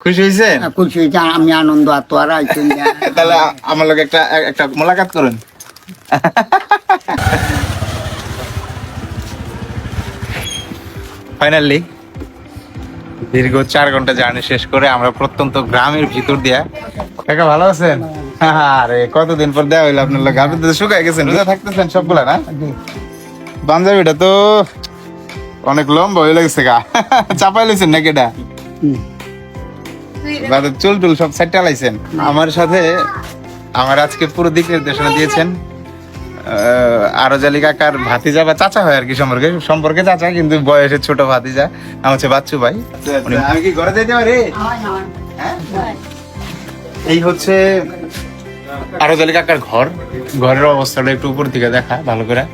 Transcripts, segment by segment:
খুশি হয়েছেন খুশি হয়েছে আমি আনন্দ আত্মারা আইছেন তাহলে আ- আমার লোক একটা একটা মোলাকাত করুন। ফাইনালি দীর্ঘ চার ঘণ্টা জার্নি শেষ করে আমরা প্রত্যন্ত গ্রামের ভিতর দিয়া কাকা ভালো আছেন? আরে কতদিন পর দেওয়া হইল আপনার লোক আপনি তো শুকাই গেছেন রোজা থাকতেছেন সবগুলা না? পাঞ্জাবিটা তো অনেক লম্বা হয়ে লাগছে গা। চাপাই লইছেন নাকি এটা? চুল টুল সব সেট চালাইছেন আমার সাথে আমার আজকে পুরো দিক নির্দেশনা দিয়েছেন। আরও জালি কাকার ভাতিজা বা চাচা হয় আর কি সম্পর্কে। সম্পর্কে চাচা কিন্তু বয়সে ছোট ভাতিজা। আমার হচ্ছে বাচ্চু ভাই। উনি- আমি কি ঘরে যেতে পারি? হ্যাঁ? এই হচ্ছে আরও জালি কাকার ঘর। ঘরের অবস্থাটা একটু উপর থেকে দেখা ভালো করে।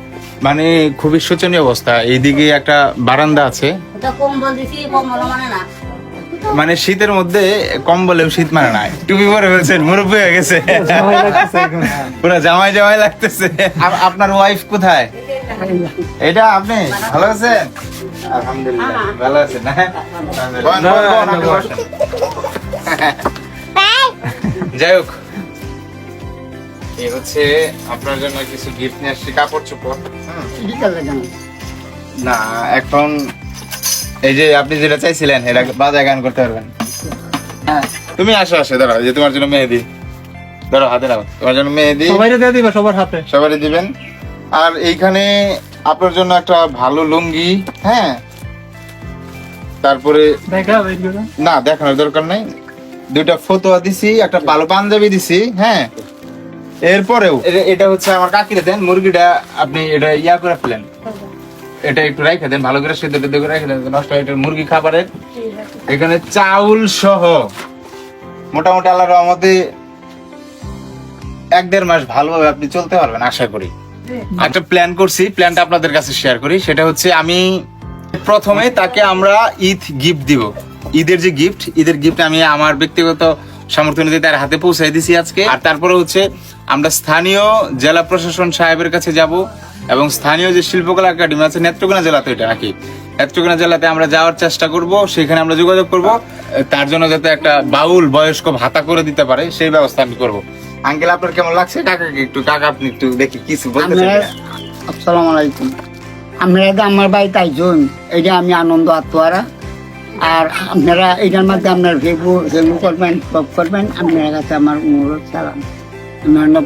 মানে খুবই শোচনীয় অবস্থা। এইদিকে একটা বারান্দা আছে। কম্বল দিছি কম্বল মানে না। মানে শীতের মধ্যে কম্বলেও শীত মানে নাই টুপি পরে ফেলছেন মুরব্বী হয়ে গেছে। পুরো জামাই জামাই লাগতেছে। আপ- আপনার ওয়াইফ কোথায়? এটা আপনি? ভালো আছেন? আলহামদুলিল্লাহ ভালো আছেন না? বলেন, বলেন, বলেন, আপনি বসেন। যাই হোক এই হচ্ছে আপনার জন্য কিছু গিফট নিয়ে আসছি কাপড় চোপড়। না এখন এই যে আপনি যেটা চাইছিলেন এটা বাজায় গান করতে পারবেন। হ্যাঁ। তুমি আসো আসো দাঁড়াও যে তোমার জন্য মেহেদি। ধরো হাতে নাও তোমার জন্য মেহেদি। সবাই দিয়ে দিবা সবার হাতে। সবারই দিবেন। আর এইখানে আপনার জন্য একটা ভালো লুঙ্গি হ্যাঁ? তারপরে না দেখানোর দরকার নাই। দুইটা ফতোয়া দিছি একটা ভালো পাঞ্জাবি দিছি হ্যাঁ? এরপরেও এটা- এটা হচ্ছে আমার কাকিরে দেন মুরগিটা আপনি এটা ইয়া করে ফেলেন। এটা একটু রেখে দেন ভালো করে সেদ্ধ টেদ্ধ করে রেখে দেন নষ্ট হয় এটা মুরগি খাবারের। এখানে চাউল সহ মোটামুটি আল্লাহর রহমতে এক দেড় মাস ভালোভাবে আপনি চলতে পারবেন আশা করি। একটা প্ল্যান করছি প্ল্যানটা আপনাদের কাছে শেয়ার করি সেটা হচ্ছে আমি প্রথমে তাকে আমরা ঈদ গিফট দিব। ঈদের যে গিফট ঈদের গিফট আমি আমার ব্যক্তিগত সামর্থ্য অনুযায়ী তার হাতে পৌঁছাই দিছি আজকে। আর তারপরে হচ্ছে আমরা স্থানীয় জেলা প্রশাসন সাহেবের কাছে যাব এবং স্থানীয় যে শিল্পকলা একাডেমি আছে নেত্রকোনা জেলাতে, এটা নাকি? নেত্রকোনা জেলাতে আমরা যাওয়ার চেষ্টা করব, সেখানে আমরা যোগাযোগ করব। তার জন্য যাতে একটা বাউল বয়স্ক ভাতা করে দিতে পারে, সেই ব্যবস্থা আমি করব। আঙ্কেল, আপনার কেমন লাগছে? কাকাকে একটু, কাকা, আপনি একটু দেখি কিছু বলতে আমরা চাই আসসালামু আলাইকুম। আমরা আমার বাড়িতে আইজন। এটা আমি আনন্দ আত্মারা আর আপনারা এটার মধ্যে আপনার ভেবু করবেন সব করবেন আপনার কাছে আমার অনুরোধ সালাম। আমি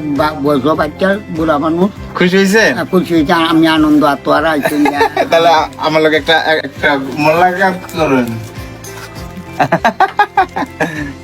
বয়স বাচ্চা বুড়া মানুষ। খুশি হয়েছে আর খুশি হয়েছে আমি আনন্দ আইছেন তাহলে আমার লোক একটা একটা করুন।